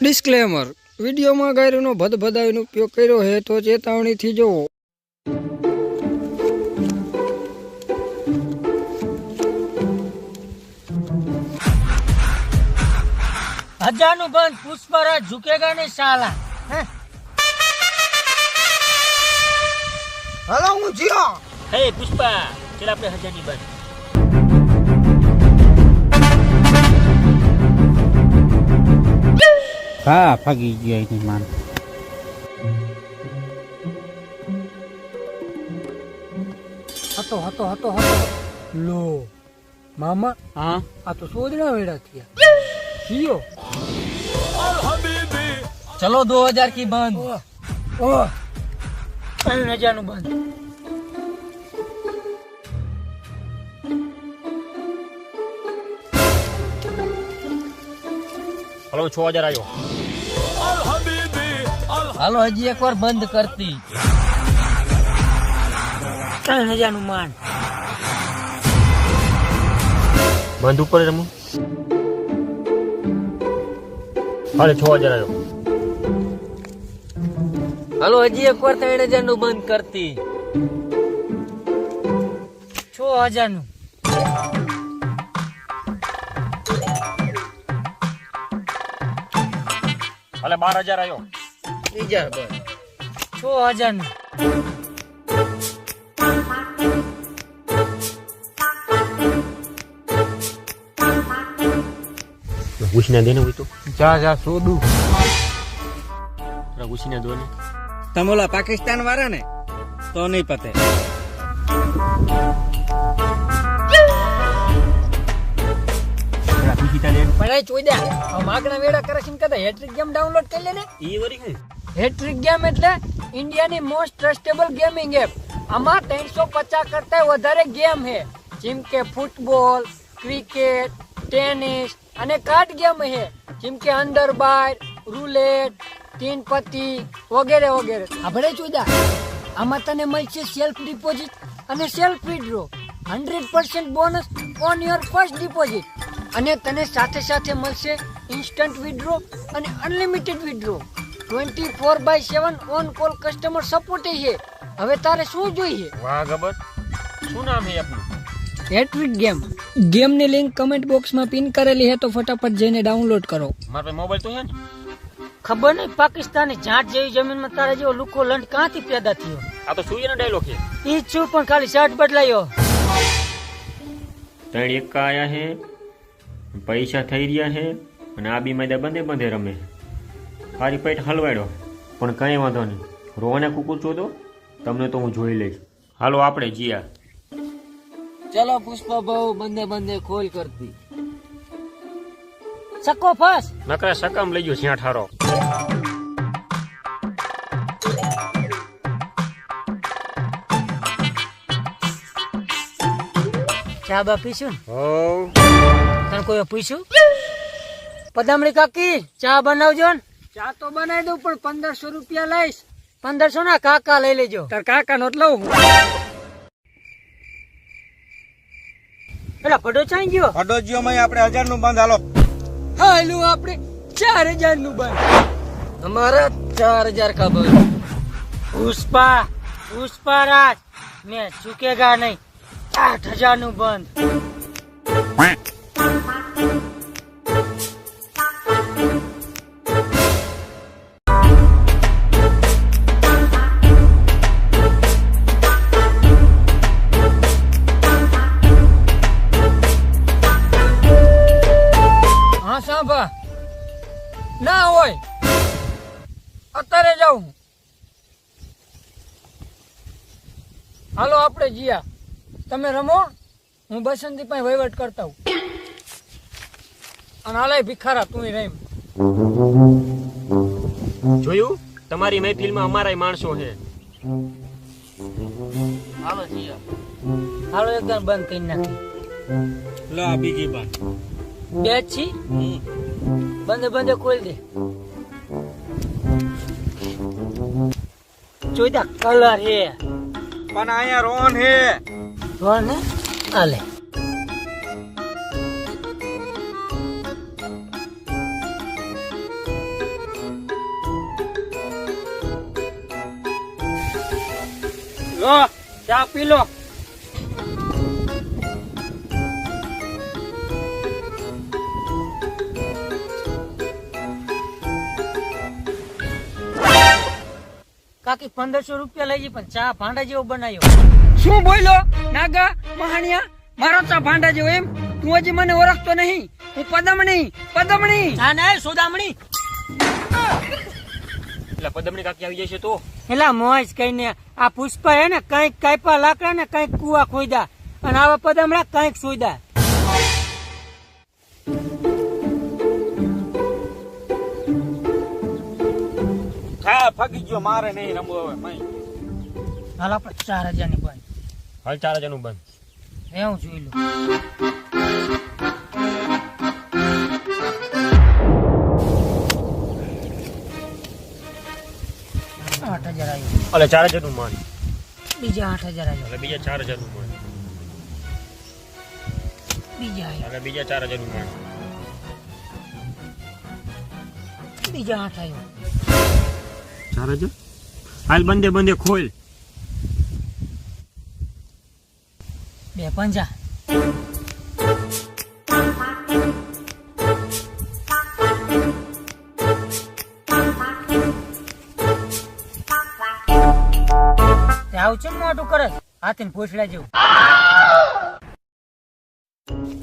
Disclaimer વિડીયોમાં ગાયરોનો ભદભદાવીનો ઉપયોગ કર્યો છે તો ચેતવણીથી જોવો. હજારનું બંધ પુષ્પરાજ ઝુકેગા નહીં શાલા. હે? હલો હું જીઓ. હે પુષ્પા ચલ આપણે હજારની બંધ હા ભાગી ગયા એની માન. હતો હતો હતો હતો. લો મામા હા? આ તો સોજના વેડા થયા. જીઓ. ચલો દો હજાર કી બંધ. ઓહ. ત્રણ હજારનું બંધ. હલો છ હજાર આવ્યો હાલો હજી એક વાર બંધ કરતી. ત્રણ હજારનું માન. બંધ ઉપર રમું. હાલે છ હજાર આવ્યો હાલો હજી એક વાર ત્રણ હજારનું બંધ કરતી. છ હજારનું. હાલે બાર હજાર આવ્યો બીજા છ ઘૂસીને દે ને હોય તો? જા જા સોદુ ઘૂસીને દો ને. તમે ઓલા પાકિસ્તાન વાળા ને તો નહીં પતે. દે પણ એ ચોદ્યા માગણા વેડા કરે છે ને કદા હેટ્રિક ગેમ ડાઉનલોડ કરી લે ને. ઈ વરી હું. હેટ્રિક ગેમ એટલે ઇન્ડિયાની મોસ્ટ ટ્રસ્ટેબલ ગેમિંગ એપ આમાં ત્રણસો પચાસ કરતા વધારે ગેમ છે જેમ કે ફૂટબોલ ક્રિકેટ ટેનિસ અને કાર્ડ ગેમ છે જેમ કે અંદર બાર રૂલેટ તીન પત્તી વગેરે વગેરે આપણે જોદા આમાં તને મળશે સેલ્ફ ડિપોઝિટ અને self withdraw hundred percent bonus on your first deposit અને તને સાથે સાથે મળશે ઇન્સ્ટન્ટ વિડ્રો અને unlimited withdraw twenty four by seven on call customer support છે. હવે તારે શું જોઈએ? વાહ ગબર શું નામ છે આપનું હેટ્રિક ગેમ ગેમની લિંક કમેન્ટ બોક્સમાં પિન કરેલી છે તો ફટાફટ જઈને ડાઉનલોડ કરો. મારો મોબાઈલ તો છે ને? ખબર નહીં પાકિસ્તાની જાટ જેવી જમીનમાં તારા જેવો લુકો લંડ ક્યાંથી પેદા થયો? આ તો સૂર્યનો ડાયલોગ છે. ઈ છું પણ ખાલી શર્ટ બદલાયો. ત્રણ એકા આયા છે પૈસા થઈ રહ્યા છે અને આ બી માદા બંધે બંધે રમે ખારી પેટ હલવાડ્યો પણ કંઈ વાંધો નહીં. રોવાને કુકુર ચોદો તમને તો હું જોઈ લઈશ. હાલો આપણે જીયા. ચલો પુષ્પા બહુ બંધે બંધે ખોલ કરતી. સકો ફસ. નકરા સકામ લઈ ગયો જ્યાં ઠારો. ચા બા પીશું? હોવ. તને કોઈ પૂછ્યું? પદામડી કાકી ચા બનાવજો ને. ચા તો બનાવી દઉં પણ પંદરસો રૂપિયા લઈશ. પંદરસો ના કાકા લઈ લેજો. તાર કાકા નો લઉં. પેલા પડો ચાઈ ગયો. અડોજીઓ માં આપણે હજારનું બંધ. હાલો. હાલું આપણે ચાર હજારનું બંધ. અમારા ચાર હજાર કા બંધ. પુષ્પા રાજ. મેં ચૂકેગા નહીં. આઠ હજારનું બંધ હાલો આપણે જીયા. તમે રમો હું બસંતી પાસે વહીવટ કરતા હું અને હાલે ભિખારા તું રેમ. જોયું? તમારી મહેફિલમાં અમારાય માણસો છે. હાલો જીયા. હાલો એકદમ બંધ કરી નાખી. લો આ બીજી બાર. બે છી? બંધ બંધ ખોલી દે. જોઈતા કલર હે. પણ અહીંયા રોન હે. રોન હે? આલે લો ચા પી લો. કાકી પંદરસો રૂપિયા લઈ જઈ પણ ચા ભાંડા જેવો બનાવ્યો. શું બોલ્યો? નાગા મહાણિયા મારો ચા ભાંડા જેવો એમ? તું હજી મને ઓળખતો નહીં. હું પદમણી પદમણી. ના ના સોદામણી. એટલે પદમણી કાકી આવી જશે તો? એલા મોજ કઈને આ પુષ્પા હે ને કંઈક કાપા લાકડા ને કંઈક કુવા ખોઈદા અને આવા પદમડા કંઈક સોઈદા ખા ફગી ગયો મારે નહીં રમવું હવે મય. હાલ આપણે ચાર હજારની બંધ હાલ ચાર હજારનું બંધ એવું જોઈ લો આઠ હજાર આવ્યું એટલે ચાર હજારનું માન બીજા આઠ હજાર આવ્યું એટલે બીજા ચાર હજારનું માન બીજા આવ્યું એટલે બીજા ચાર હજારનું માન બીજા આઠ આવ્યું ચાર હજાર હાલ બંધે બંધે ખોલ. બે પંજા આવું મોટું કરે? હાથીને પૂછડા જેવું.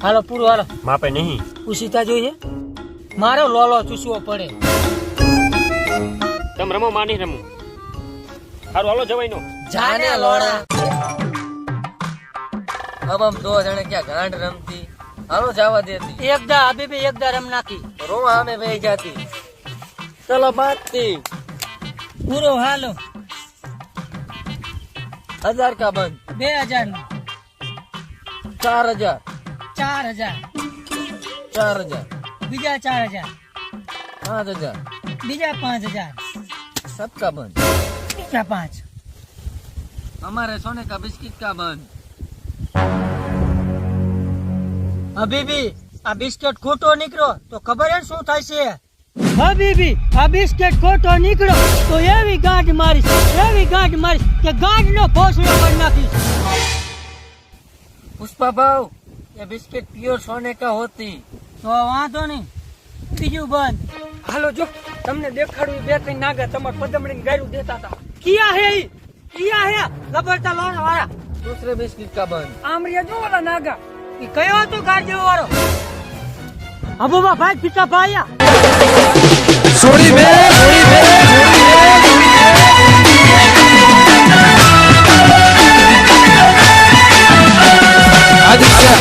હાલો પૂરું હાલો. માપે નહીં. ઉસીતા જોઈએ મારો લોલો ચૂસવો પડે. તમે રમો માની રમો. હારું હાલો જવાય નો જાને લોડા. હમ આમ દો જણે ક્યાં ગાંઠ રમતી. હાલો જવા દેતી એકદા અભી બી એકદા રમ નાખી. રોવા અમે બે જાતી. ચલો બાતી પૂરો હાલો. હજાર કા બંધ? બે હજાર નો. ચાર હજાર. ચાર હજાર. ચાર હજાર. બીજા ચાર હજાર. પાંચ હજાર. બીજા પાંચ હજાર. सबका बंद બીજા પાંચ हमारे सोने का बिस्किट का बंद હબીબી આ બિસ્કેટ ખોટો નીકળો તો ખબર હે ને શું થાય છે હબીબી આ બિસ્કેટ ખોટો નીકળો તો એવી ગાંઠ મારીશ એવી ગાંઠ મારીશ કે ગાંઠ નો ભોસડો કરી નાખીશ पुष्पा भाव ये बिस्किट प्योर सोने का होती તો વાંધો નહીં બીજું બંધ હાલો જો તમને દેખાડું બે ત્રણ નાગા તમારે પદમણી ગાયું દેતા હતા. કિયા હે કિયા હે? લબડતા લોન વાળા. દૂસરે બિસ્કિટ કા બંધ? આમરિયા જો વાળા નાગા. ઈ કયો હતો ગાડી વાળો? અબોબા ભાઈ પિતા ભાઈ સોડી બે સોડી બે આદિત્ય